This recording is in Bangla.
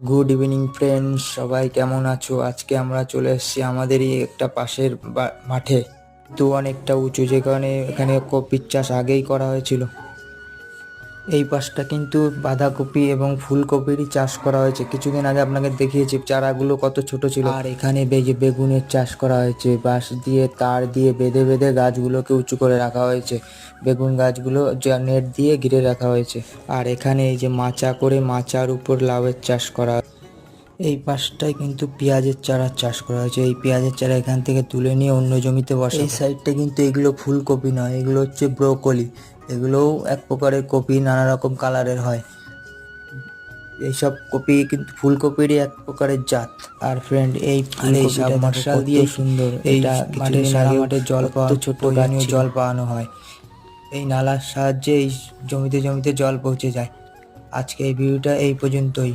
গুড ইভিনিং ফ্রেন্ডস সবাই কেমন আছো? আজকে আমরা চলে এসেছি আমাদেরই একটা পাশের মাঠে। তো অনেকটা উঁচু, যেখানে, এখানে কপির চাষ আগেই করা হয়েছিল। এই পাশটা কিন্তু বাঁধাকপি এবং ফুলকপিরই চাষ করা হয়েছে। কিছুদিন আগে আপনাকে দেখিয়েছি, চারাগুলো কত ছোট ছিল। আর এখানে বে- যে বেগুনের চাষ করা হয়েছে, বাঁশ দিয়ে, তার দিয়ে বেঁধে বেঁধে গাছগুলোকে উঁচু করে রাখা হয়েছে। বেগুন গাছগুলো নেট দিয়ে ঘিরে রাখা হয়েছে। আর এখানে এই যে মাচা করে মাচার উপর লাউয়ের চাষ করা এই পাশটায় কিন্তু পেঁয়াজের চারা চাষ করা হয়েছে। এই পেঁয়াজের চারা এখান থেকে তুলে নিয়ে অন্য জমিতে বসে এই সাইডটা কিন্তু এগুলো ফুলকপি নয়, এগুলো হচ্ছে ব্রোকলি। এগুলোও এক প্রকারের কপি নানা রকম কালারের হয়। এইসব কপি কিন্তু ফুলকপিরই এক প্রকারের জাত। আর ফ্রেন্ড এই সাবমার্শাল দিয়ে সুন্দর। এইটা মাঠে সারা মাঠে জল পাওয়া ছোট গানীয় জল পাওয়ানো হয়। এই নালার সাহায্যে এই জমিতে জমিতে জল পৌঁছে যায়। আজকে এই ভিডিওটা এই পর্যন্তই।